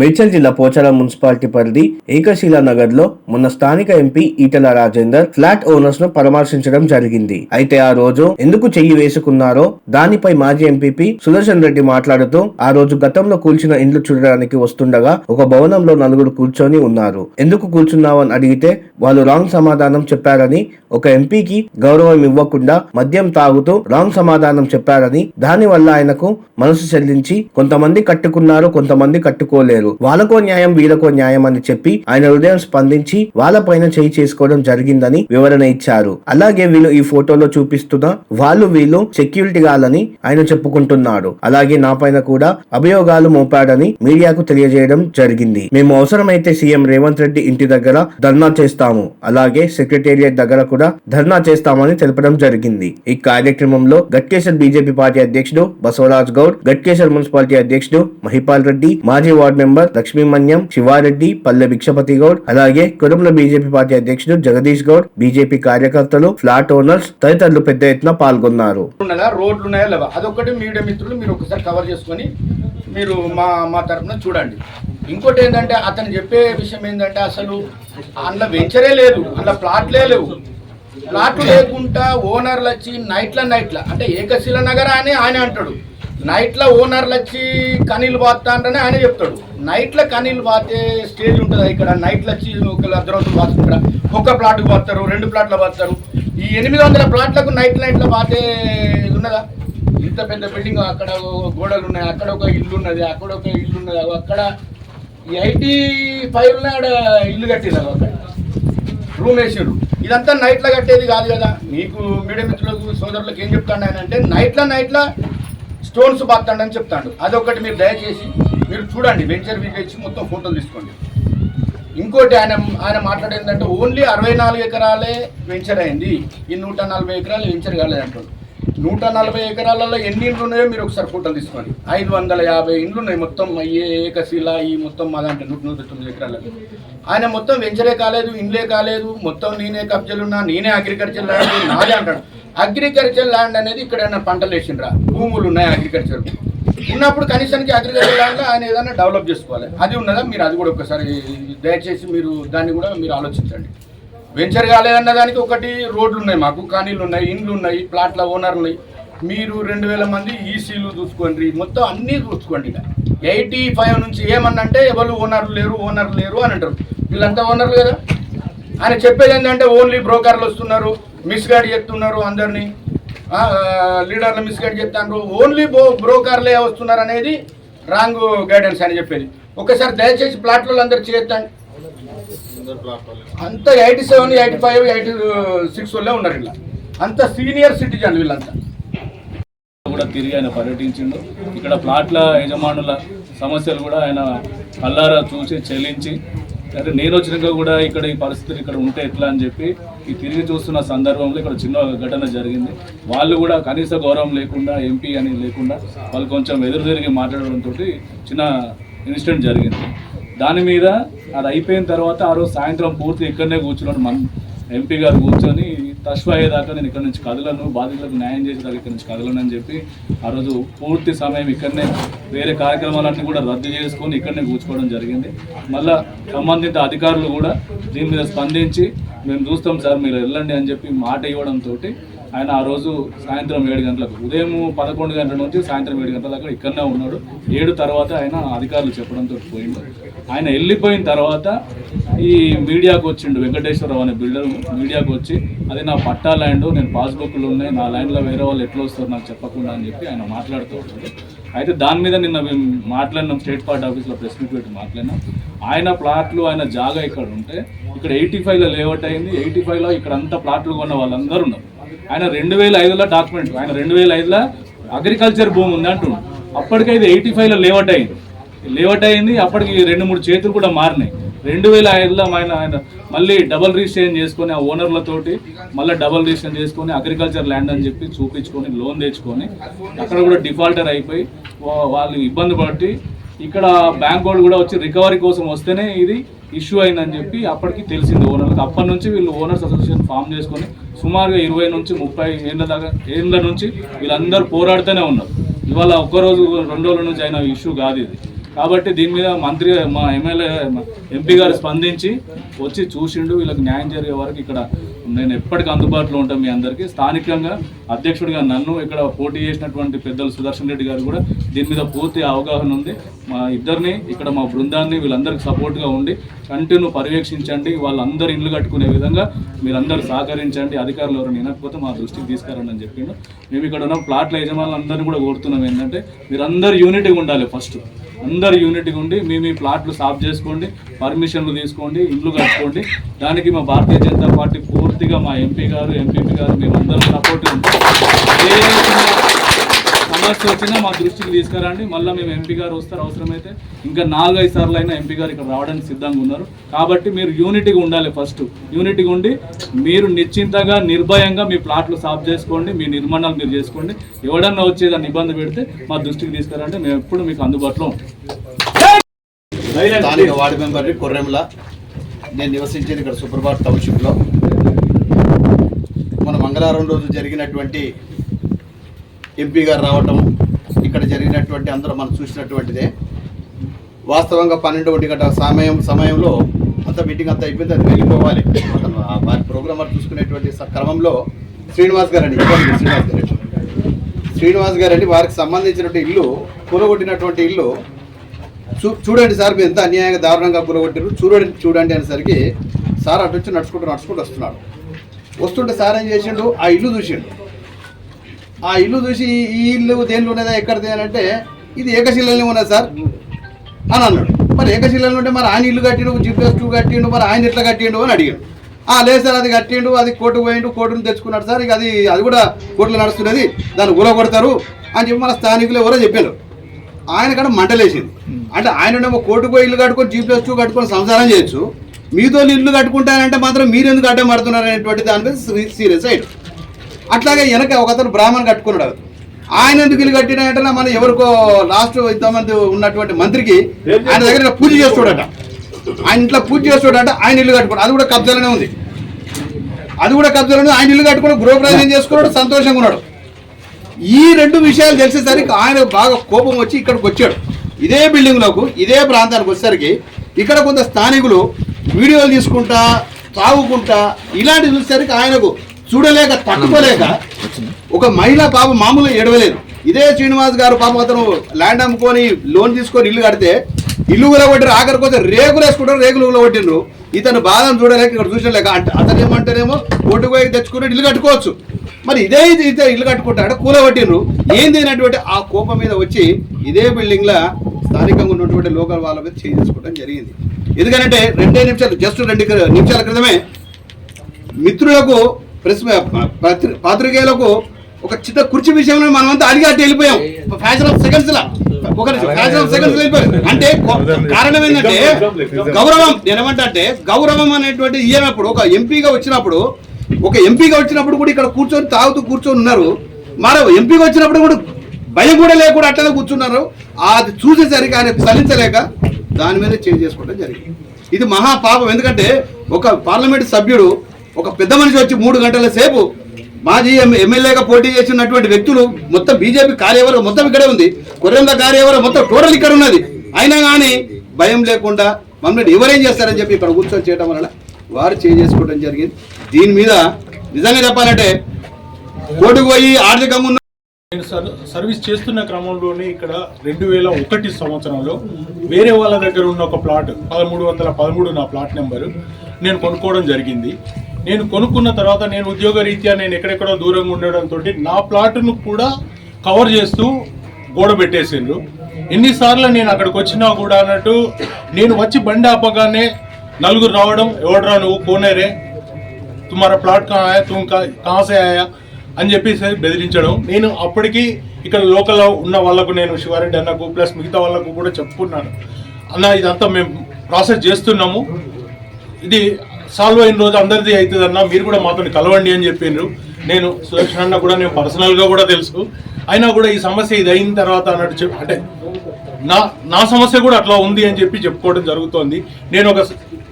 మేడ్చల్ జిల్లా పోచారం మున్సిపాలిటీ పరిధి ఏకశీల నగర్లో మొన్న స్థానిక ఎంపీ ఈటల రాజేందర్ ఫ్లాట్ ఓనర్స్ను పరామర్శించడం జరిగింది. అయితే ఆ రోజు ఎందుకు చెయ్యి వేసుకున్నారో దానిపై మాజీ ఎంపీపీ సుదర్శన్ రెడ్డి మాట్లాడుతూ ఆ రోజు గతంలో కూల్చిన ఇండ్లు చూడడానికి వస్తుండగా ఒక భవనంలో నలుగురు కూర్చొని ఉన్నారు. ఎందుకు కూర్చున్నావు అని అడిగితే వాళ్ళు రాంగ్ సమాధానం చెప్పారని ఒక ఎంపీకి గౌరవం ఇవ్వకుండా మద్యం తాగుతూ రాంగ్ సమాధానం చెప్పారని దాని వల్ల ఆయనకు మనసు చెల్లించి కొంతమంది కట్టుకున్నారు కొంతమంది కట్టుకోలేరు. వాళ్ళకో న్యాయం వీళ్ళకో న్యాయం అని చెప్పి ఆయన హృదయం స్పందించి వాళ్ళపైన చేయి చేసుకోవడం జరిగిందని వివరణ ఇచ్చారు. అలాగే వీళ్ళు ఈ ఫోటోలో చూపిస్తున్న వాళ్ళు వీళ్ళు సెక్యూరిటీ గాలని ఆయన చెప్పుకుంటున్నాడు. అలాగే నా పైన కూడా అభియోగాలు మోపాడని మీడియాకు తెలియజేయడం జరిగింది. మేము అవసరమైతే సీఎం రేవంత్ రెడ్డి ఇంటి దగ్గర ధర్నా చేస్తాము. అలాగే సెక్రటేరియట్ దగ్గర కూడా ధర్నా చేస్తామని తెలపడం జరిగింది. ఈ కార్యక్రమంలో గట్కేశ్వర్ బీజేపీ పార్టీ అధ్యక్షుడు బసవరాజ్ గౌడ్ గట్కేశ్వర్ మున్సిపాలిటీ అధ్యక్షుడు మహిపాల్ రెడ్డి మాజీ వార్డు మెంబర్ లక్ష్మీమన్యం శివారెడ్డి పల్లె భిక్షపతి గౌడ్ అలాగే కుటుంబ బీజేపీ పార్టీ అధ్యక్షుడు జగదీష్ గౌడ్ బీజేపీ కార్యకర్తలు ఫ్లాట్ ఓనర్స్ తదితరులు పెద్ద ఎత్తున పాల్గొన్నారు. రోడ్లు ఉన్నాయా లేవా? అదొకటి మీడియా మిత్రులు మీరు ఒకసారి కవర్ చేసుకొని మీరు మా మా తరఫున చూడండి. ఇంకోటి ఏంటంటే అతను చెప్పే విషయం ఏంటంటే అసలు అందులో వెంచరే లేదు. అందులో ప్లాట్లే లేవు. ప్లాట్లు లేకుండా ఓనర్లు వచ్చి నైట్ల నైట్ల అంటే ఏకశిల నగర అని ఆయన అంటాడు. నైట్లో ఓనర్లు వచ్చి కనీళ్ళు బాత్తా అంటేనే ఆయన చెప్తాడు. నైట్లో కనీళ్ళు బాతే స్టేజ్ ఉంటుంది ఇక్కడ? నైట్లో వచ్చి ఒక అర్ధరాత్రులు బాతుకుంటారు ఒక ప్లాట్కి బాస్తారు రెండు ప్లాట్లు బాస్తారు ఈ ఎనిమిది వందల ప్లాట్లకు నైట్ నైట్లో బాతే ఇది ఉన్నదా? ఇంత పెద్ద బిల్డింగ్ అక్కడ గోడలు ఉన్నాయి అక్కడ ఒక ఇల్లు ఉన్నది అక్కడ ఒక ఇల్లు ఉన్నది అక్కడ ఐటీ ఫైవ్ ఆడ ఇల్లు కట్టింది అక్కడ. రూమ్ వేసాడు ఇదంతా నైట్లో కట్టేది కాదు కదా. మీకు మీడియా మిత్రులకు సోదరులకు ఏం చెప్తాను ఆయన అంటే నైట్లో నైట్లో స్టోన్స్ బాత్తాడని చెప్తాడు. అదొకటి మీరు దయచేసి మీరు చూడండి. వెంచర్ వీక్ మొత్తం ఫోటోలు తీసుకోండి. ఇంకోటి ఆయన ఆయన మాట్లాడేందంటే ఓన్లీ అరవై నాలుగు ఎకరాలే వెంచర్ అయింది. ఈ నూట నలభై ఎకరాలు వెంచర్ కాలేదు అంటాడు నూట నలభై ఎకరాలలో ఎన్ని ఇండ్లు ఉన్నాయో మీరు ఒకసారి ఫోటోలు తీసుకోండి. ఐదు వందల యాభై ఇండ్లు ఉన్నాయి. మొత్తం ఏ ఏకశిల ఈ మొత్తం మాదంటే నూట నూట తొమ్మిది ఎకరాలలో ఆయన మొత్తం వెంచరే కాలేదు ఇండ్లే కాలేదు మొత్తం నేనే కబ్జలున్నా నేనే అగ్రికల్చర్ ల్యాండ్ నాదే అంటాడు. అగ్రికల్చర్ ల్యాండ్ అనేది ఇక్కడ పంటలు వేసిండ్రా? భూములు ఉన్నాయి అగ్రికల్చర్ ఉన్నప్పుడు కనీసానికి అగ్రికల్చర్ ల్యాండ్లో ఆయన ఏదైనా డెవలప్ చేసుకోవాలి. అది ఉన్నదా? మీరు అది కూడా ఒకసారి దయచేసి మీరు దాన్ని కూడా మీరు ఆలోచించండి. వెంచర్ కాలేదన్న దానికి ఒకటి రోడ్లు ఉన్నాయి మాకు కానీలు ఉన్నాయి ఇండ్లు ఉన్నాయి ప్లాట్ల ఓనర్లు ఉన్నాయి మీరు రెండు వేల మంది ఈసీలు చూసుకోండి. మొత్తం అన్నీ చూసుకోండి ఇక. ఎయిటీ ఫైవ్ నుంచి ఏమన్నంటే ఎవరు ఓనర్లు లేరు ఓనర్లు లేరు అని అంటారు. వీళ్ళంతా ఓనర్లు కదా? ఆయన చెప్పేది ఏంటంటే ఓన్లీ బ్రోకర్లు వస్తున్నారు మిస్గైడ్ చేస్తున్నారు అందరినీ. ఆ, లీడర్లు మిస్గైడ్ చేస్తున్నారు. ఓన్లీ బో బ్రోకర్లే వస్తున్నారు అనేది రాంగ్ గైడెన్స్ అని చెప్పేది. ఒకసారి దయచేసి ప్లాట్లలో అందరు చేస్తాను అంత eighty seven eighty five eighty six వల్లే ఉన్నారు ఇలా అంత సీనియర్ సిటిజన్ వీళ్ళంతా. కూడా తిరిగి ఆయన పర్యటించిండు. ఇక్కడ ప్లాట్ల యజమానుల సమస్యలు కూడా ఆయన కల్లారా చూసి చెల్లించి అంటే నేను వచ్చినాక కూడా ఇక్కడ ఈ పరిస్థితులు ఇక్కడ ఉంటే ఎట్లా అని చెప్పి ఈ తిరిగి చూస్తున్న సందర్భంలో ఇక్కడ చిన్న ఘటన జరిగింది. వాళ్ళు కూడా కనీస గౌరవం లేకుండా ఎంపీ అని లేకుండా వాళ్ళు కొంచెం ఎదురు తిరిగి మాట్లాడడంతో చిన్న ఇన్సిడెంట్ జరిగింది. దాని మీద అది అయిపోయిన తర్వాత ఆ రోజు సాయంత్రం పూర్తి ఇక్కడనే కూర్చున్నాడు మన ఎంపీ గారు కూర్చొని తష్వ అయ్యేదాకా నేను ఇక్కడ నుంచి కదలను బాధితులకు న్యాయం చేసేదాకా ఇక్కడ నుంచి కదలను అని చెప్పి ఆ రోజు పూర్తి సమయం ఇక్కడనే వేరే కార్యక్రమాలన్నీ కూడా రద్దు చేసుకొని ఇక్కడనే కూర్చోవడం జరిగింది. మళ్ళా సంబంధిత అధికారులు కూడా దీని మీద స్పందించి మేము చూస్తాం సార్ మీరు వెళ్ళండి అని చెప్పి మాట ఇవ్వడంతో ఆయన ఆ రోజు సాయంత్రం ఏడు గంటలకు ఉదయం పదకొండు గంటల నుంచి సాయంత్రం ఏడు గంటల దాకా ఇక్కడనే ఉన్నాడు. ఏడు తర్వాత ఆయన అధికారులు చెప్పడంతో పోయిండు. ఆయన వెళ్ళిపోయిన తర్వాత ఈ మీడియాకు వచ్చిండు వెంకటేశ్వరరావు అనే బిల్డర్ మీడియాకు వచ్చి అది నా పట్టా ల్యాండ్ నేను పాస్బుక్లు ఉన్నాయి నా ల్యాండ్లో వేరే వాళ్ళు ఎట్లా వస్తారు నాకు చెప్పకుండా అని చెప్పి ఆయన మాట్లాడుతూ ఉంటుంది అయితే దాని మీద నిన్న మేము మాట్లాడినాం స్టేట్ పార్టీ ఆఫీస్లో ప్రెస్ మీట్ పెట్టి మాట్లాడినాం. ఆయన ప్లాట్లు ఆయన జాగా ఇక్కడ ఉంటే ఇక్కడ ఎయిటీ ఫైవ్లో లేఅవుట్ అయింది ఎయిటీ ఫైవ్లో ఇక్కడ అంతా ప్లాట్లు కొన్న వాళ్ళందరూ ఉన్నారు. ఆయన రెండు వేల ఐదులో డాక్యుమెంట్ ఆయన రెండు వేల ఐదులో అగ్రికల్చర్ భూమి ఉంది అంటుడు అప్పటికే ఇది ఎయిటీ ఫైవ్లో లేవట్ అయింది. లేవట్ అయింది అప్పటికి రెండు మూడు చేతులు కూడా మారినాయి. రెండు వేల ఐదులో ఆయన ఆయన మళ్ళీ డబల్ రిజిస్ట్రేషన్ చేసుకొని ఆ ఓనర్లతోటి మళ్ళీ డబల్ రిజిస్ట్రేషన్ చేసుకొని అగ్రికల్చర్ ల్యాండ్ అని చెప్పి చూపించుకొని లోన్ తెచ్చుకొని అక్కడ కూడా డిఫాల్టర్ అయిపోయి వాళ్ళు ఇబ్బంది పట్టి ఇక్కడ బ్యాంక్ వాళ్ళు కూడా వచ్చి రికవరీ కోసం వస్తేనే ఇది ఇష్యూ అయిందని చెప్పి అప్పటికి తెలిసింది ఓనర్లకు. అప్పటి నుంచి వీళ్ళు ఓనర్స్ అసోసియేషన్ ఫామ్ చేసుకొని సుమారుగా ఇరవై నుంచి ముప్పై ఏళ్ళ దాకా ఏళ్ళ నుంచి వీళ్ళందరూ పోరాడుతూనే ఉన్నారు. ఇవాళ ఒక్క రోజు రెండు రోజుల నుంచి అయిన ఇష్యూ కాదు ఇది. కాబట్టి దీని మీద మంత్రి మా ఎమ్మెల్యే ఎంపీ గారు స్పందించి వచ్చి చూసిండు వీళ్ళకి న్యాయం జరిగే వరకు ఇక్కడ నేను ఎప్పటికీ అందుబాటులో ఉంటాను మీ అందరికీ. స్థానికంగా అధ్యక్షుడిగా నన్ను ఇక్కడ పోటీ చేసినటువంటి పెద్దలు సుదర్శన్ రెడ్డి గారు కూడా దీని మీద పూర్తి అవగాహన ఉంది. మా ఇద్దరిని ఇక్కడ మా బృందాన్ని వీళ్ళందరికీ సపోర్ట్గా ఉండి కంటిన్యూ పర్యవేక్షించండి. వాళ్ళందరూ ఇండ్లు కట్టుకునే విధంగా మీరందరూ సహకరించండి. అధికారులు ఎవరైనా వినకపోతే మా దృష్టికి తీసుకురండి అని చెప్పిండు. మేము ఇక్కడ ఉన్న ప్లాట్ల యజమానులందరినీ కూడా కోరుతున్నాం ఏంటంటే మీరందరూ యూనిటీగా ఉండాలి ఫస్ట్. అందరు యూనిట్గా ఉండి మీ మీ ప్లాట్లు సాఫ్ చేసుకోండి పర్మిషన్లు తీసుకోండి ఇండ్లు కట్టుకోండి. దానికి మా భారతీయ జనతా పార్టీ పూర్తిగా మా ఎంపీ గారు ఎంపీపీ గారు మేమందరం సపోర్ట్ ఉంటాం సమస్య వచ్చినా మా దృష్టికి తీసుకురండి. మళ్ళీ మేము ఎంపీ గారు వస్తారు అవసరమైతే. ఇంకా నాలుగైదు సార్లు అయినా ఎంపీ గారు ఇక్కడ రావడానికి సిద్ధంగా ఉన్నారు. కాబట్టి మీరు యూనిటీగా ఉండాలి ఫస్ట్. యూనిటీగా ఉండి మీరు నిశ్చింతగా నిర్భయంగా మీ ప్లాట్లు సాఫ్ చేసుకోండి మీ నిర్మాణాలు మీరు చేసుకోండి. ఎవడన్నా వచ్చేదాన్ని ఇబ్బంది పెడితే మా దృష్టికి తీసుకురండి. మేము ఎప్పుడు మీకు అందుబాటులో ఉంటాం. వార్డు మెంబర్ కొర్రెంల. నేను నివసించేది ఇక్కడ సుప్రభాత్ టౌన్షిప్లో. మన మంగళవారం రోజు జరిగినటువంటి ఎంపీ గారు రావటం ఇక్కడ జరిగినటువంటి అందరూ మనం చూసినటువంటిదే. వాస్తవంగా పన్నెండు ఒంటి గంట సమయం సమయంలో అంత మీటింగ్ అంతా అయిపోయింది అది వెళ్ళిపోవాలి. ఆ వారి ప్రోగ్రామర్ చూసుకునేటువంటి క్రమంలో శ్రీనివాస్ గారు అండి శ్రీనివాస్ గారు. శ్రీనివాస్ గారు అండి వారికి సంబంధించినటువంటి ఇల్లు కూలగొట్టినటువంటి ఇల్లు. చూ చూడండి సార్ మీరు ఎంత అన్యాయంగా దారుణంగా కూలగొట్టారు చూడండి చూడండి అనేసరికి సార్ అటు వచ్చి నడుచుకుంటూ నడుచుకుంటూ వస్తున్నాడు. వస్తుంటే సార్ ఏం చేసిండు? ఆ ఇల్లు చూసిండు. ఆ ఇల్లు చూసి ఈ ఇల్లు దేనిలో ఉన్నదా ఎక్కడిది అని అంటే ఇది ఏకశిలలో ఉన్నది సార్. అని అన్నాడు. మరి ఏకశిలలో ఉంటే మరి ఆయన ఇల్లు కట్టిండు జిపిఎస్ టూ కట్టిండు మరి ఆయన ఎట్లా కట్టిండు అని అడిగాడు. ఆ లేదు సార్ అది కట్టిండు అది కోర్టు పోయిండు కోర్టును తెచ్చుకున్నాడు సార్ ఇక అది అది కూడా కోర్టులో నడుస్తున్నది దాన్ని ఊర కొడతారు అని చెప్పి మన స్థానికులు ఎవరో చెప్పారు. ఆయన కూడా మంటలేసింది. అంటే ఆయన కోర్టుకు పోయి ఇల్లు కట్టుకొని జీ ప్లస్ టూ కట్టుకొని సంసారం చేయొచ్చు. మీతో ఇల్లు కట్టుకుంటానంటే మాత్రం మీరు ఎందుకు అడ్డం పడుతున్నారు అనేటువంటి దాని మీద సీరియస్ అయ్యాడు. అట్లాగే వెనక ఒక అతను బ్రాహ్మణ్ కట్టుకున్నాడు. ఆయన ఎందుకు ఇల్లు కట్టినాయంటే మన ఎవరికో లాస్ట్ ఇంతమంది ఉన్నటువంటి మంత్రికి ఆయన దగ్గర పూజ చేస్తాడట. ఆయన ఇంట్లో పూజ చేస్తాడట ఆయన ఇల్లు కట్టుకోడు అది కూడా కబ్జాలోనే ఉంది. అది కూడా కబ్జాలోనే ఆయన ఇల్లు కట్టుకుని గృహప్రవేశం చేసుకున్నాడు సంతోషంగా ఉన్నాడు. ఈ రెండు విషయాలు తెలిసేసరికి ఆయన బాగా కోపం వచ్చి ఇక్కడికి వచ్చాడు. ఇదే బిల్డింగ్లోకి ఇదే ప్రాంతానికి వచ్చేసరికి ఇక్కడ కొంత స్థానికులు వీడియోలు తీసుకుంటా తాగుకుంటా ఇలాంటి చూసేసరికి ఆయనకు చూడలేక తట్టుకోలేక ఒక మహిళ పాప మామూలుగా ఎడవలేదు ఇదే శ్రీనివాస్ గారు పాపం అతను ల్యాండ్ అమ్ముకొని లోన్ తీసుకొని ఇల్లు కడితే ఇల్లు కూడా కొట్టారు ఆఖరికి రేకులు వేసుకుంటారు రేకులు కూడా కొట్టిండ్రు ఇతను బాధను చూడలేక ఇక్కడ చూడలేక అంటే అతను ఏమంటేనేమో కొట్టుకు పోయి తెచ్చుకుని ఇల్లు కట్టుకోవచ్చు. మరి ఇదే ఇది ఇదే ఇల్లు కట్టుకుంటాడు కూలగొట్టిండ్రు. ఏంది అనేటువంటి ఆ కోపం మీద వచ్చి ఇదే బిల్డింగ్లో స్థానికంగా ఉన్నటువంటి లోకల్ వాళ్ళ మీద చేంజ్ చేసుకోవడం జరిగింది. ఎందుకంటే రెండే నిమిషాలు జస్ట్ రెండు నిమిషాల క్రితమే మిత్రులకు ప్రెస్ పత్రి- పాత్రికేయులకు ఒక చిన్న కుర్చీ విషయంలో మనమంతా అడిగి వెళ్ళిపోయాం. ఫ్యాషన్ ఆఫ్ సెకండ్స్ లా. ఒక ఫ్యాషన్ ఆఫ్ సెకండ్స్ వెళ్ళిపోయాం. అంటే కారణం ఏంటంటే గౌరవం నేనేమంటా అంటే గౌరవం అనేటువంటి ఇయ్యనప్పుడు ఒక ఎంపీగా వచ్చినప్పుడు ఒక ఎంపీగా వచ్చినప్పుడు కూడా ఇక్కడ కూర్చొని తాగుతూ కూర్చొని ఉన్నారు. మరో ఎంపీగా వచ్చినప్పుడు కూడా భయం కూడా లేకుండా అట్లనే కూర్చున్నారు. అది చూసేసరికి ఆయన చలించలేక దాని మీద చేంజ్ చేసుకోవడం జరిగింది. ఇది మహా పాపం. ఎందుకంటే ఒక పార్లమెంట్ సభ్యుడు ఒక పెద్ద మనిషి వచ్చి మూడు గంటల సేపు మాజీ ఎమ్మెల్యేగా పోటీ చేసినటువంటి వ్యక్తులు మొత్తం బీజేపీ కార్యవర్గం మొత్తం ఇక్కడే ఉంది. కొరెంద కార్యవర్గం మొత్తం టోటల్ ఇక్కడ ఉన్నది. అయినా కానీ భయం లేకుండా మమ్మల్ని ఎవరేం చేస్తారని చెప్పి ఇక్కడ కూర్చొని చేయడం వలన వారు చేంజ్ చేసుకోవడం జరిగింది. దీని మీద నిజంగా చెప్పాలంటే కోర్టుకు పోయి ఆర్థికంగా ఉన్న నేను సర్వీస్ చేస్తున్న క్రమంలోనే ఇక్కడ రెండు వేల ఒకటి సంవత్సరంలో వేరే వాళ్ళ దగ్గర ఉన్న ఒక ప్లాట్ పదమూడు వందల పదమూడు నా ప్లాట్ నెంబరు నేను కొనుక్కోవడం జరిగింది. నేను కొనుక్కున్న తర్వాత నేను ఉద్యోగ రీత్యా నేను ఎక్కడెక్కడో దూరంగా ఉండడంతో నా ప్లాట్ను కూడా కవర్ చేస్తూ గోడ పెట్టేసిండ్రు. ఎన్నిసార్లు నేను అక్కడికి వచ్చినా కూడా అన్నట్టు నేను వచ్చి బండి ఆపగానే నలుగురు రావడం ఎవడరా నువ్వు? కోనేరే తుమారా ప్లాట్ కాయా ఆయా తుమ్ కాసే ఆయా అని చెప్పేసి బెదిరించడం. నేను అప్పటికి ఇక్కడ లోకల్లో ఉన్న వాళ్ళకు నేను శివారెడ్డి అన్నకు ప్లస్ మిగతా వాళ్ళకు కూడా చెప్పుకున్నాను. అన్న ఇదంతా మేము ప్రాసెస్ చేస్తున్నాము. ఇది సాల్వ్ అయిన రోజు అందరిది అవుతుంది అన్న మీరు కూడా మాతో కలవండి అని చెప్పిండ్రు నేను సుదర్శన్ అన్న కూడా నేను పర్సనల్గా కూడా తెలుసు. అయినా కూడా ఈ సమస్య ఇది అయిన తర్వాత అన్నట్టు చెప్పి అంటే నా నా సమస్య కూడా అట్లా ఉంది అని చెప్పి చెప్పుకోవడం జరుగుతోంది. నేను ఒక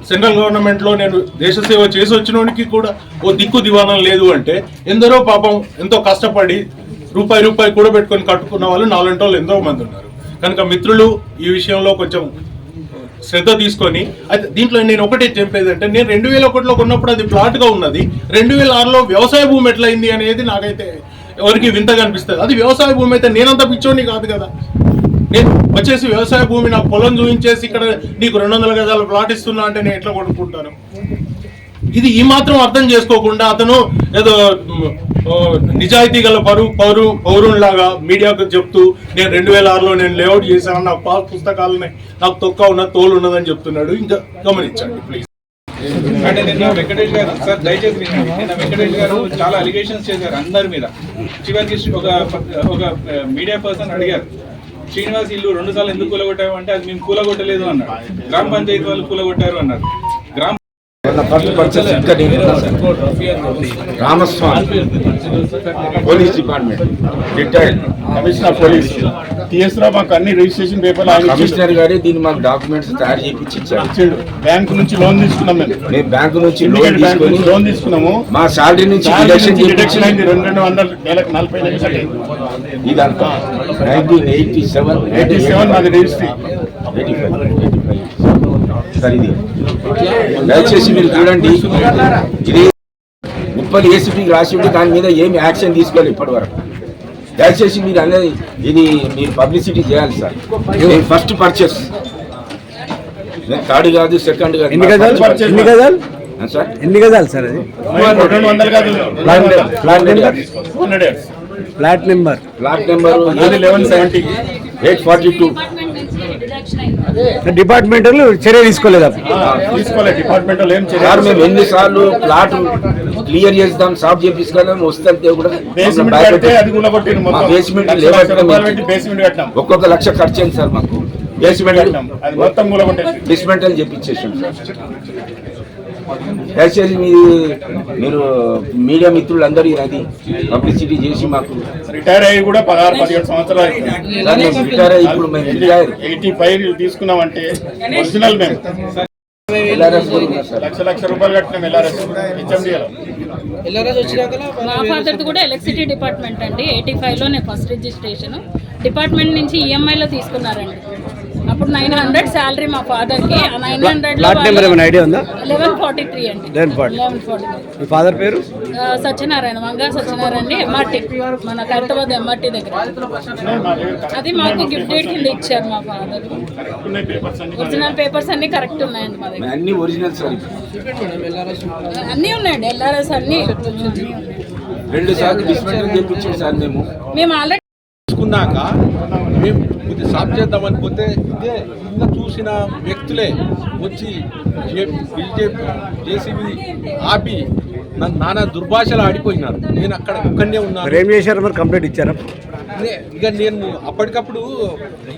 సెంట్రల్ గవర్నమెంట్లో నేను దేశ సేవ చేసి వచ్చినోనికి కూడా ఓ దిక్కు దివానం లేదు అంటే ఎందరో పాపం ఎంతో కష్టపడి రూపాయి రూపాయి కూడా పెట్టుకొని కట్టుకున్న వాళ్ళు నాలుగు వాళ్ళు ఎంతో మంది ఉన్నారు. కనుక మిత్రులు ఈ విషయంలో కొంచెం శ్రద్ధ తీసుకొని అయితే దీంట్లో నేను ఒకటే చెప్పేది అంటే నేను రెండు వేల ఒకటిలో కొన్నప్పుడు అది ప్లాట్గా ఉన్నది. రెండు వేల ఆరులో వ్యవసాయ భూమి ఎట్లయింది అనేది నాకైతే ఎవరికి వింతగా అనిపిస్తుంది. అది వ్యవసాయ భూమి అయితే నేనంత పిచ్చోని కాదు కదా. నేను వచ్చేసి వ్యవసాయ భూమి నా పొలం చూపించేసి ఇక్కడ నీకు రెండు వందల గజాల ప్లాట్ ఇస్తున్నా అంటే నేను ఎట్లా కొనుక్కుంటాను? ఇది ఈ మాత్రం అర్థం చేసుకోకుండా అతను ఏదో నిజాయితీ గల పరు పౌరు పౌరునిలాగా మీడియాకు చెప్తూ నేను రెండు వేల ఆరులో నేను లేఅవుట్ చేశాను నాకు పాస్ పుస్తకాలని నాకు తొక్క ఉన్న తోలు ఉన్నదని చెప్తున్నాడు. ఇంకా గమనించండి ప్లీజ్ అంటే నిన్న వెంకటేష్ గారు సార్ దయచేసి నిన్న వెంకటేష్ గారు చాలా అలిగేషన్స్ చేశారు అందరి మీద. చివరికి ఒక ఒక మీడియా పర్సన్ అడిగారు. శ్రీనివాస్ ఇల్లు రెండు సార్లు ఎందుకు కూలగొట్టామంటే అది మేము కూలగొట్టలేదు అన్నారు. గ్రామ పంచాయతీ వాళ్ళు కూలగొట్టారు అన్నారు. గ్రామ Ramaswamy police department retired commissioner police. TS Rao మాకు అన్ని రిజిస్ట్రేషన్ పేపర్లు ఆయన. కమిషనర్ గారే దీన్ని మాకు డాక్యుమెంట్స్ తయారు చేయించి ఇచ్చిండు. బ్యాంక్ నుంచి లోన్ తీసుకున్నాం మేము. మేము బ్యాంకు నుంచి లోన్ తీసుకొని లోన్ తీసుకున్నాము. మా శాలరీ నుంచి డిడక్షన్ డిడక్షన్ అయింది. రెండు రెండు వందల నెలకు నలభై లక్షలు ఇదంతా. Nineteen eighty seven eighty seven మాది రిజిస్ట్రీ. Eighty five. సార్ ఇది. దయచేసి మీరు చూడండి. ఇది ముప్పది ఏసీపీకి రాసి ఉంటే దాని మీద ఏమి యాక్షన్ తీసుకోవాలి ఇప్పటి వరకు దయచేసి మీరు అనేది ఇది మీరు పబ్లిసిటీ చేయాలి సార్. నేను ఫస్ట్ పర్చేస్. నేను థర్డ్ కాదు సెకండ్ కాదు. సార్? ఎన్ని గజాలు సార్ అది? Plot number. Plot number. Eight forty two. Department చర్య తీసుకోలేదు తీసుకోలేదు. డిపార్ట్మెంట్ ఏం సార్ మేము ఎన్నిసార్లు ప్లాట్ క్లియర్ చేద్దాం సాఫ్ చేపిస్తాం వస్తే కూడా బేస్మెంట్ బేస్మెంట్ కట్టినాం. ఒక్కొక్క లక్ష ఖర్చు అయింది సార్ మాకు. బేస్మెంట్ కొట్టేసి డిస్మెంటల్ చేపించేసాం సార్. దయచేసి మీరు మీరు మీడియా మిత్రులందరూ అది పబ్లిసిటీ చేసి మాకు రిటైర్ అయ్యి కూడా పదహారు పదిహేడు సంవత్సరాలు రిటైర్ అయ్యి ఇప్పుడు మేము రిటైర్? ఎయిటీ ఫైవ్ తీసుకున్నామంటే ఒరిజినల్ మేము. లక్ష లక్ష రూపాయలు కట్టినాం ఎల్ఆర్ఎస్. హెచ్ఎండిఎల్. మా ఫాదర్ది కూడా ఎలక్ట్రిసిటీ డిపార్ట్మెంట్ అండి ఎయిటీ ఫైవ్లో నేను ఫస్ట్ రిజిస్ట్రేషన్. డిపార్ట్మెంట్ నుంచి ఈఎంఐలో తీసుకున్నారండి. అప్పుడు నైన్ హండ్రెడ్ శాలరీ మా ఫాదర్కి నైన్ హండ్రెడ్ ప్లాట్ నెంబర్ ఏమైనా ఐడియా ఉందా? లెవెన్ ఫార్టీ త్రీ అండి 1143. లెవెన్ ఫార్టీ మీ ఫాదర్ పేరు? సత్యనారాయణ వంగ సత్యనారాయణ ఎంఆర్టీ మన ఖైరతాబాద్ ఎంఆర్టీ దగ్గర. అది మాకు గిఫ్ట్ డేట్ కింద ఇచ్చారు మా ఫాదర్ ఒరిజినల్ పేపర్స్ అన్ని కరెక్ట్ ఉన్నాయండి మా దగ్గర. అన్ని ఒరిజినల్ సార్ అన్నీ ఉన్నాయండి ఎల్ఆర్ఎస్ అన్ని. రెండు సార్లు సార్ మేము. ఆల్రెడీ తీసుకున్నాక మేము ఇది సాఫ్ చేద్దామని పోతే ఇదే ఇంకా చూసిన వ్యక్తులే వచ్చి జేసీబీ ఆపి నన్ను నానా దుర్భాషలు ఆడిపోయినారు. నేను అక్కడ ఒక్కనే ఉన్నాను. ఏం చేశారు? మరి కంప్లీట్ ఇచ్చారా? ఇక నేను అప్పటికప్పుడు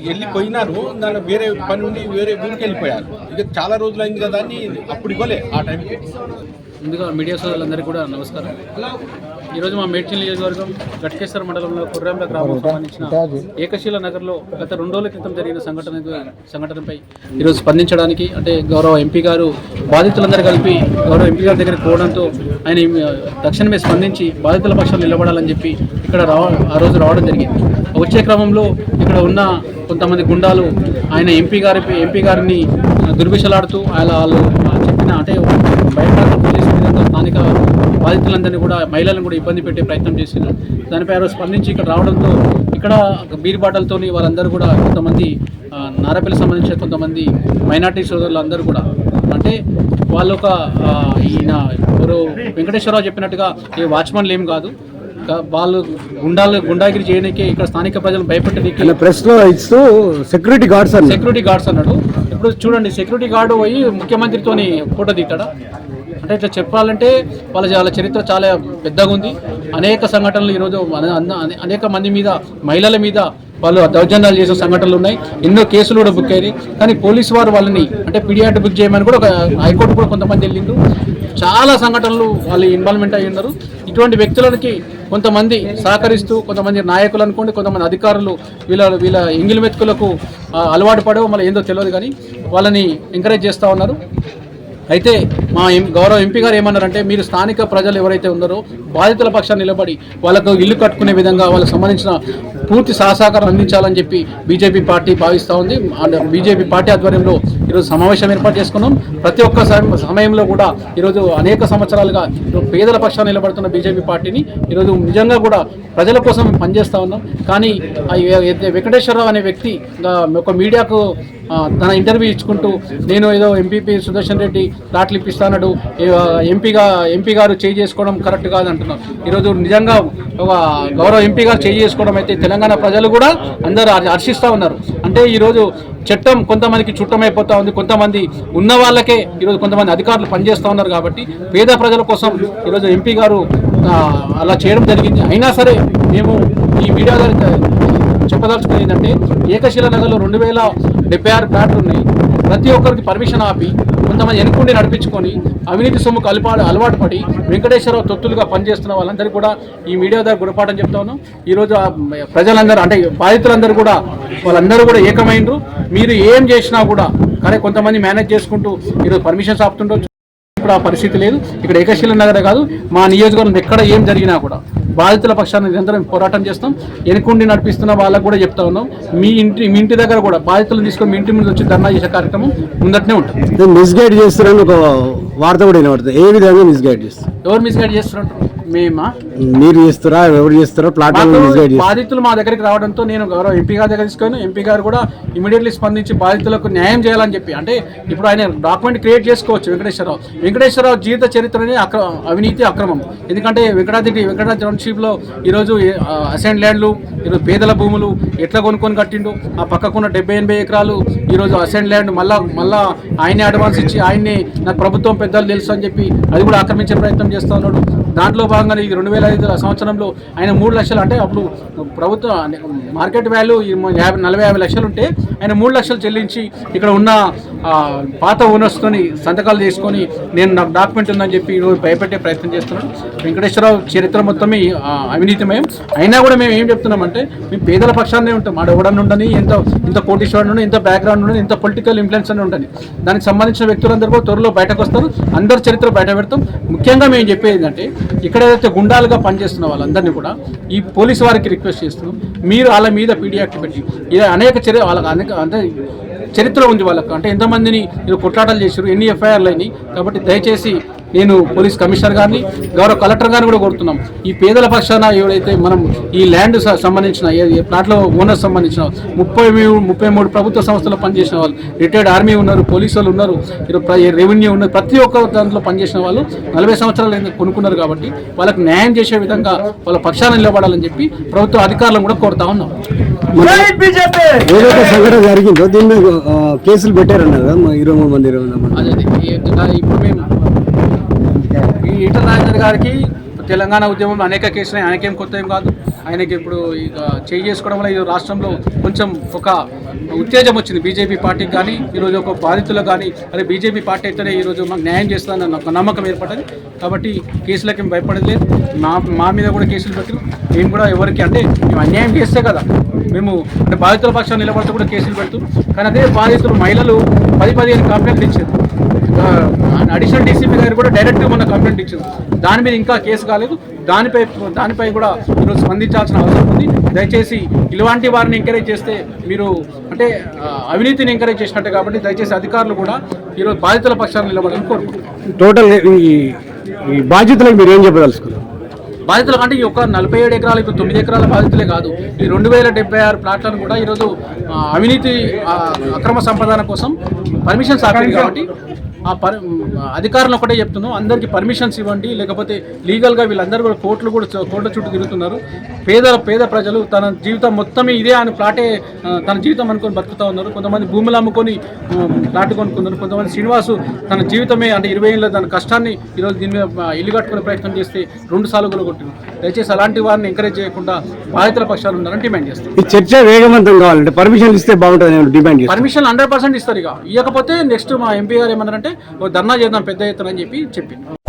వెళ్ళిపోయినాను దాని వేరే పని ఉండి వేరే ఊరికి వెళ్ళిపోయారు. ఇక చాలా రోజులు అయింది కదా అని అప్పుడు ఇవ్వలే ఆ టైంకి. ముందుగా మీడియా సోదరులందరికీ కూడా నమస్కారం. ఈరోజు మా మేడ్చల్ నియోజకవర్గం గట్కేశ్వర మండలంలో కుర్రాంల గ్రామం సంబంధించిన ఏకశీల నగర్లో గత రెండు రోజుల క్రితం జరిగిన సంఘటన సంఘటనపై ఈరోజు స్పందించడానికి అంటే గౌరవ ఎంపీ గారు బాధితులందరూ కలిపి గౌరవ ఎంపీ గారి దగ్గరికి పోవడంతో ఆయన తక్షణమే స్పందించి బాధితుల పక్షాలు నిలబడాలని చెప్పి ఇక్కడ రావ ఆ రోజు రావడం జరిగింది. వచ్చే క్రమంలో ఇక్కడ ఉన్న కొంతమంది గుండాలు ఆయన ఎంపీ గారి ఎంపీ గారిని దుర్భిషలాడుతూ ఆయన వాళ్ళు చెప్పిన అంటే బయట పోలీసు విధంగా స్థానిక బాధితులందరినీ కూడా మహిళలను కూడా ఇబ్బంది పెట్టే ప్రయత్నం చేసింది దానిపై ఆ రోజు స్పందించి ఇక్కడ రావడంతో ఇక్కడ బీర్ బాటలతోని వాళ్ళందరూ కూడా కొంతమంది నారపల్లి సంబంధించిన కొంతమంది మైనార్టీ సోదరులు అందరూ కూడా. అంటే వాళ్ళు ఒక ఈయన ఎవరు వెంకటేశ్వరరావు చెప్పినట్టుగా ఈ వాచ్మన్లు ఏం కాదు. వాళ్ళు గుండాలు గుండాగిరి చేయడానికి ఇక్కడ స్థానిక ప్రజలు భయపెట్టడానికి ప్రెస్లో ఇస్తూ సెక్యూరిటీ గార్డ్స్ సెక్యూరిటీ గార్డ్స్ అన్నాడు. ఇప్పుడు చూడండి సెక్యూరిటీ గార్డు పోయి ముఖ్యమంత్రితోని ఫోటో దిగుతాడా? అంటే ఇట్లా చెప్పాలంటే వాళ్ళ వాళ్ళ చరిత్ర చాలా పెద్దగా ఉంది. అనేక సంఘటనలు ఈరోజు అనేక మంది మీద మహిళల మీద వాళ్ళు దౌర్జన్యాలు చేసే సంఘటనలు ఉన్నాయి. ఎన్నో కేసులు కూడా బుక్ అయ్యాయి కానీ పోలీసు వారు వాళ్ళని అంటే పిడియాట్ బుక్ చేయమని కూడా ఒక హైకోర్టు కూడా కొంతమంది వెళ్ళిండు చాలా సంఘటనలు వాళ్ళు ఇన్వాల్వ్మెంట్ అయ్యి ఉన్నారు. ఇటువంటి వ్యక్తులకి కొంతమంది సహకరిస్తూ కొంతమంది నాయకులు అనుకోండి కొంతమంది అధికారులు వీళ్ళ వీళ్ళ ఎంగిలి మెతుకులకు అలవాటు పడో మళ్ళీ ఏందో తెలియదు కానీ వాళ్ళని ఎంకరేజ్ చేస్తూ ఉన్నారు. అయితే మా గౌరవ ఎంపీ గారు ఏమన్నారంటే మీరు స్థానిక ప్రజలు ఎవరైతే ఉన్నారో బాధితుల పక్షాన్ని నిలబడి వాళ్ళకు ఇల్లు కట్టుకునే విధంగా వాళ్ళకి సంబంధించిన పూర్తి సహసహకారం అందించాలని చెప్పి బీజేపీ పార్టీ భావిస్తూ ఉంది. బీజేపీ పార్టీ ఆధ్వర్యంలో ఈరోజు సమావేశం ఏర్పాటు చేసుకున్నాం. ప్రతి ఒక్క సమయంలో కూడా ఈరోజు అనేక సంవత్సరాలుగా పేదల పక్షాన్ని నిలబడుతున్న బీజేపీ పార్టీని ఈరోజు నిజంగా కూడా ప్రజల కోసం పనిచేస్తూ ఉన్నాం. కానీ వెంకటేశ్వరరావు అనే వ్యక్తి ఒక మీడియాకు తన ఇంటర్వ్యూ ఇచ్చుకుంటూ నేను ఏదో ఎంపీపీ సుదర్శన్ రెడ్డి ప్లాట్లు ఇప్పిస్తానడు. ఎంపీగా ఎంపీ గారు చేయి చేసుకోవడం కరెక్ట్ కాదంటున్నారు ఈరోజు నిజంగా ఒక గౌరవ ఎంపీ గారు చేయి చేసుకోవడం అయితే తెలంగాణ ప్రజలు కూడా అందరూ హర్షిస్తూ ఉన్నారు. అంటే ఈరోజు చట్టం కొంతమందికి చుట్టమైపోతూ ఉంది. కొంతమంది ఉన్న వాళ్ళకే ఈరోజు కొంతమంది అధికారులు పనిచేస్తూ ఉన్నారు కాబట్టి పేద ప్రజల కోసం ఈరోజు ఎంపీ గారు అలా చేయడం జరిగింది. అయినా సరే మేము ఈ మీడియా గారికి చెప్పదలుచుకుని ఏంటంటే ఏకశిల నగర్లో రెండు వేల డెబ్బై ఆరు ఫ్లాట్లు ఉన్నాయి. ప్రతి ఒక్కరికి పర్మిషన్ ఆపి కొంతమంది వెనుకుండి నడిపించుకొని అవినీతి సొమ్ము కలిపాడు అలవాటు పడి వెంకటేశ్వరరావు తొత్తులుగా పనిచేస్తున్న వాళ్ళందరికీ కూడా ఈ మీడియా ద్వారా గుణపాఠం చెప్తాను ఈరోజు ప్రజలందరూ అంటే బాధితులందరూ కూడా వాళ్ళందరూ కూడా ఏకమైనరు మీరు ఏం చేసినా కూడా కానీ కొంతమంది మేనేజ్ చేసుకుంటూ ఈరోజు పర్మిషన్స్ ఆపుతుండొచ్చు. ఇప్పుడు ఆ పరిస్థితి లేదు. ఇక్కడ ఏకశీల నగరే కాదు మా నియోజకవర్గం ఎక్కడ ఏం జరిగినా కూడా బాధితుల పక్షాన్ని నిరంతరం పోరాటం చేస్తాం. వెనుకుండి నడిపిస్తున్న వాళ్ళకు కూడా చెప్తా ఉన్నాం. మీ ఇంటి మీ ఇంటి దగ్గర కూడా బాధితులను తీసుకొని మీ ఇంటి ముందు వచ్చి ధర్నా చేసే కార్యక్రమం ముందటనే ఉంటుంది. మిస్గైడ్ చేస్తున్నారని ఒక వార్త కూడా వినబడుతుంది. ఏ విధంగా మిస్గైడ్ చేస్తారు? ఎవరు మిస్గైడ్ చేస్తున్నట్టు మేమా? మీరు చేస్తారా? ఎవరు చేస్తారా? చేస్తారు? బాధితులు మా దగ్గరికి రావడంతో నేను గౌరవ ఎంపీ గారి దగ్గర తీసుకొని ఎంపీ గారు కూడా ఇమీడియట్లీ స్పందించి బాధితులకు న్యాయం చేయాలని చెప్పి అంటే ఇప్పుడు ఆయన డాక్యుమెంట్ క్రియేట్ చేసుకోవచ్చు వెంకటేశ్వరరావు. వెంకటేశ్వరరావు జీవిత చరిత్రనే అక్ర అవినీతి అక్రమం. ఎందుకంటే వెంకటాద్రి వెంకటాద్రి టౌన్షిప్లో ఈరోజు అసెంట్ ల్యాండ్లు ఈరోజు పేదల భూములు ఎట్లా కొనుక్కొని కట్టిండు? ఆ పక్కకున్న డెబ్బై ఎనభై ఎకరాలు ఈరోజు అసెంట్ ల్యాండ్ మళ్ళా మళ్ళా ఆయనే అడ్వాన్స్ ఇచ్చి ఆయన్ని నాకు ప్రభుత్వం పెద్దలు తెలుసు అని చెప్పి అది కూడా ఆక్రమించే ప్రయత్నం చేస్తూ ఉన్నాడు. దాంట్లో భాగంగా ఇది రెండు వేల ఐదు సంవత్సరంలో ఆయన మూడు లక్షలు అంటే అప్పుడు ప్రభుత్వ మార్కెట్ వాల్యూ యాభై నలభై యాభై లక్షలు ఉంటే ఆయన మూడు లక్షలు చెల్లించి ఇక్కడ ఉన్న పాత ఓనర్స్తోని సంతకాలు చేసుకొని నేను నాకు డాక్యుమెంట్ ఉందని చెప్పి ఈరోజు భయపెట్టే ప్రయత్నం చేస్తున్నాను. వెంకటేశ్వరరావు చరిత్ర మొత్తమే ఆ, అవినీతిమయం అయినా కూడా మేము ఏం చెప్తున్నామంటే మేము పేదల పక్షాన్నే ఉంటాం. ఆడ ఎవడన్నా ఉండని ఎంత ఇంత కోటీశ్వరుడు నుండి ఎంత బ్యాక్గ్రౌండ్ ఉండని ఇంత పొలిటికల్ ఇన్ఫ్లుయెన్స్ అని ఉండని. దానికి సంబంధించిన వ్యక్తులందరూ కూడా త్వరలో బయటకు వస్తారు. అందరి చరిత్ర బయట పెడతాం. ముఖ్యంగా మేము చెప్పేది ఏంటంటే ఇక్కడ ఏదైతే గుండాలుగా పనిచేస్తున్న వాళ్ళందరినీ కూడా ఈ పోలీసు వారికి రిక్వెస్ట్ చేస్తున్నాం మీరు వాళ్ళ మీద పీడీ యాక్ట్ పెట్టి ఇది అనేక చర్య వాళ్ళకి అనేక అంటే చరిత్ర ఉంది వాళ్ళకు. అంటే ఎంతమందిని కొట్లాటలు చేశారు ఎన్ని ఎఫ్ఐఆర్లు అయినాయి. కాబట్టి దయచేసి నేను పోలీస్ కమిషనర్ గారిని గౌరవ కలెక్టర్ గారిని కూడా కోరుతున్నాం. ఈ పేదల పక్షాన ఎవరైతే మనం ఈ ల్యాండ్ స- సంబంధించిన ప్లాట్లో ఓనర్ సంబంధించిన ముప్పై మూడు ముప్పై మూడు ప్రభుత్వ సంస్థల్లో పనిచేసిన వాళ్ళు రిటైర్డ్ ఆర్మీ ఉన్నారు పోలీసు వాళ్ళు ఉన్నారు రెవెన్యూ ఉన్నారు ప్రతి ఒక్క దాంట్లో పనిచేసిన వాళ్ళు నలభై సంవత్సరాలు కొనుక్కున్నారు కాబట్టి వాళ్ళకి న్యాయం చేసే విధంగా వాళ్ళ పక్షాన నిలబడాలని చెప్పి ప్రభుత్వ అధికారులను కూడా కోరుతా ఉన్నాం. ఏదైతే సంఘటన జరిగిందో కేసులు పెట్టారన్నారు ఇరవై మూడు మంది. ఇరవై ఇప్పుడు మేము ఈటల రాజేందర్ గారికి తెలంగాణ ఉద్యమంలో అనేక కేసులు ఆయనకేం కొత్త ఏం కాదు. ఆయనకి ఇప్పుడు ఇక చేయి చేసుకోవడం వల్ల ఈ రాష్ట్రంలో కొంచెం ఒక ఉత్తేజం వచ్చింది. బీజేపీ పార్టీకి కానీ ఈరోజు ఒక బాధితులకు కానీ అదే బీజేపీ పార్టీ అయితేనే ఈరోజు మాకు న్యాయం చేస్తానన్న ఒక నమ్మకం ఏర్పడింది కాబట్టి కేసులకి భయపడలేదు మా మా మీద కూడా కేసులు పెట్టారు. మేము కూడా ఎవరికి అంటే మేము అన్యాయం చేస్తే కదా. మేము అంటే బాధితుల పక్షాన్ని నిలబడితే కూడా కేసులు పెడుతూ. కానీ అదే బాధితులు మహిళలు పది పదిహేను కంప్లైంట్లు ఇచ్చారు. అడిషనల్ డీసీపీ గారు కూడా డైరెక్ట్ మొన్న కంప్లైంట్ ఇచ్చారు. దాని మీద ఇంకా కేసు కాలేదు. దానిపై దానిపై కూడా ఈరోజు స్పందించాల్సిన అవసరం ఉంది. దయచేసి ఇలాంటి వారిని ఎంకరేజ్ చేస్తే మీరు అంటే అవినీతిని ఎంకరేజ్ చేసినట్టే కాబట్టి దయచేసి అధికారులు కూడా ఈరోజు బాధితుల పక్షాన్ని నిలబడాలని కోరుకుంటున్నాను టోటల్ ఈ ఈ బాధ్యతలకు మీరు ఏం చెప్పదలుచుకున్నారు? బాధితులు అంటే ఈ ఒక నలభై ఏడు ఎకరాలు ఇప్పుడు తొమ్మిది ఎకరాల బాధితులే కాదు. ఈ రెండు వేల డెబ్బై ఆరు ప్లాట్లను కూడా ఈరోజు అవినీతి అక్రమ సంపాదన కోసం పర్మిషన్స్ ఆపింది కాబట్టి ఆ పర్ అధికారులు ఒకటే చెప్తున్నాం అందరికీ పర్మిషన్స్ ఇవ్వండి. లేకపోతే లీగల్గా వీళ్ళందరూ కూడా కోర్టులు కూడా కోర్టుల చుట్టూ తిరుగుతున్నారు. పేద పేద ప్రజలు తన జీవితం మొత్తమే ఇదే అని ప్లాటే తన జీవితం అనుకొని బతుకుతూ ఉన్నారు. కొంతమంది భూములు అమ్ముకొని ఆ, ప్లాట్ కొనుక్కున్నారు. కొంతమంది శ్రీనివాసు తన జీవితమే అంటే ఇరవై ఏళ్ళ తన కష్టాన్ని ఈరోజు దీని మీద ఇల్లు కట్టుకునే ప్రయత్నం చేస్తే రెండు సార్లు కూడా కొట్టింది. దయచేసి అలాంటి వారిని ఎంకరేజ్ చేయకుండా బాధితుల పక్షాలు ఉండాలని డిమాండ్ చేస్తాం ఈ చర్చ వేగవంతం కావాలంటే పర్మిషన్ ఇస్తే బాగుంటుంది డిమాండ్ పర్మిషన్ హండ్రెడ్ పర్సెంట్ ఇస్తారు ఇక. ఇవ్వకపోతే నెక్స్ట్ మా ఎంపీ గారు ఏమన్నారంటే ఓ ధర్నా చేద్దాం పెద్ద ఎత్తున అని చెప్పి చెప్పింది